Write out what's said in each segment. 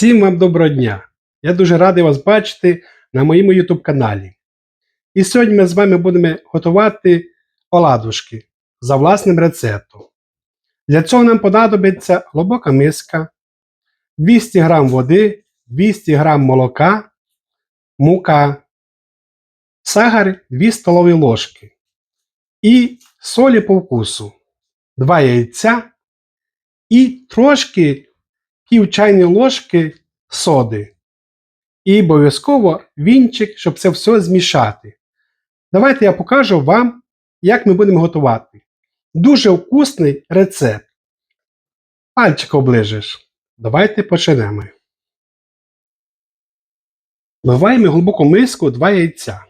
Всім вам доброго дня! Я дуже радий вас бачити на моєму YouTube каналі. І сьогодні ми з вами будемо готувати оладушки за власним рецептом. Для цього нам понадобиться глибока миска, 200 г води, 200 г молока, мука, сахар 2 столові ложки і солі по вкусу, 2 яйця і трошки пів чайної ложки соди. І обов'язково вінчик, щоб це все змішати. Давайте я покажу вам, як ми будемо готувати. Дуже вкусний рецепт. Пальчик оближиш. Давайте почнемо. Вливаємо глибоку миску 2 яйця.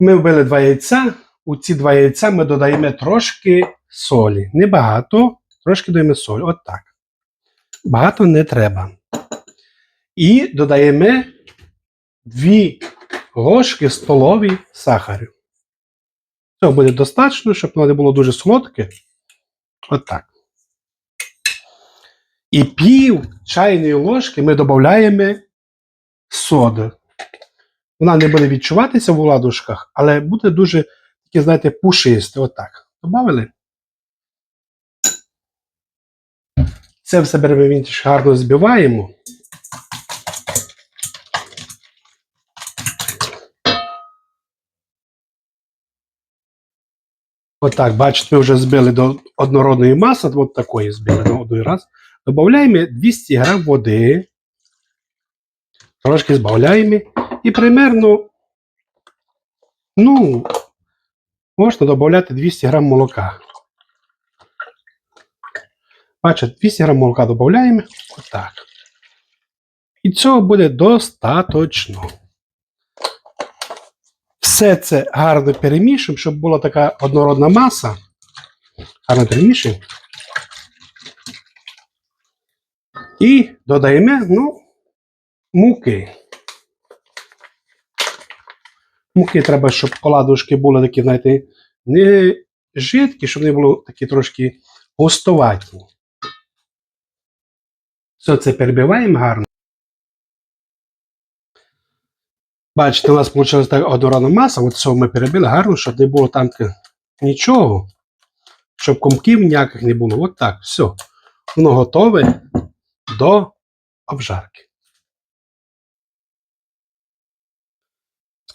Ми вбили два яйця. У ці два яйця ми додаємо трошки солі. Небагато, трошки додаємо солі. От так. Багато не треба. І додаємо дві ложки столові сахару. Цього буде достатньо, щоб воно не було дуже солодке. От так. І пів чайної ложки ми додаємо соди. Вона не буде відчуватися в оладушках, але буде дуже таке, знаєте, пушисте. Отак. Добавили. Це все беремо він гарно збиваємо. Отак, бачите, ми вже збили до однородної маси, от такої збили на один раз. Додаємо 200 грам води. Трошки збавляємо. І примерно, ну, можна додати 200 грам молока. Бачите, 200 грам молока додаємо. Отак. І цього буде достатньо. Все це гарно перемішуємо, щоб була така однородна маса. Гарно перемішуємо. І додаємо, ну, муки. Муки треба, щоб оладушки були такі, знаєте, не жидкі, щоб вони були такі трошки густоваті. Все це перебиваємо гарно. Бачите, у нас вийшла така однородна маса, от цього ми перебили гарно, щоб не було там нічого, щоб комків ніяких не було. От так, все. Воно готове до обжарки.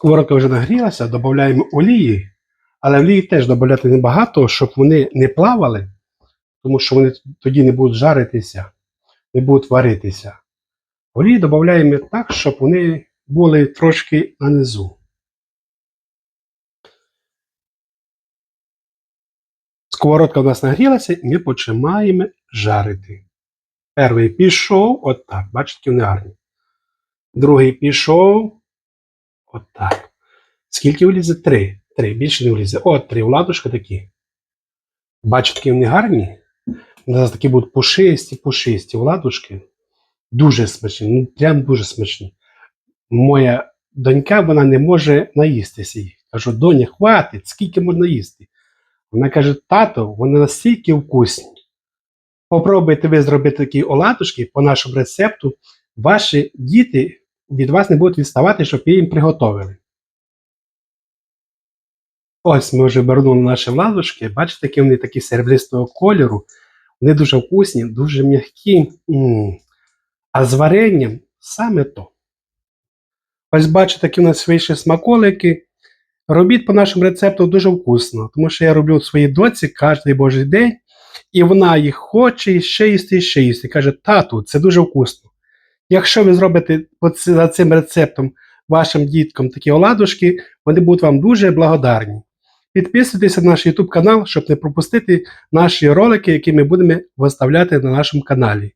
Сковородка вже нагрілася, додаємо олії, але олії теж додати небагато, щоб вони не плавали, тому що вони тоді не будуть жаритися, не будуть варитися. Олії додаємо так, щоб вони були трошки нанизу. Сковородка у нас нагрілася і ми починаємо жарити. Перший пішов, от так, бачите, вони гарні. Другий пішов. От так. Скільки влізе? Три. Три. Більше не влізе. От три владушки такі. Бачите, які вони гарні. Нас такі будуть пушисті, пушисті владушки. Дуже смачні. Ну, прям дуже смачні. Моя донька вона не може наїстися їх. Кажу, доня, хватить, скільки можна їсти. Вона каже, тато, вони настільки вкусні. Попробуйте ви зробити такі оладушки по нашому рецепту. Ваші діти від вас не будуть відставати, щоб ви їм приготовили. Ось ми вже вернули наші ладушки. Бачите, які вони такі серебристого кольору. Вони дуже вкусні, дуже м'які. М -м. А з варенням саме то. Ось бачите, які у нас вийшли смаколики. Робіть по нашому рецепту дуже вкусно, тому що я роблю своїй доці кожен божий день, і вона їх хоче і ще їсти, і ще їсти. Каже, тату, це дуже вкусно. Якщо ви зробите за цим рецептом вашим діткам такі оладушки, вони будуть вам дуже благодарні. Підписуйтесь на наш YouTube канал, щоб не пропустити наші ролики, які ми будемо виставляти на нашому каналі.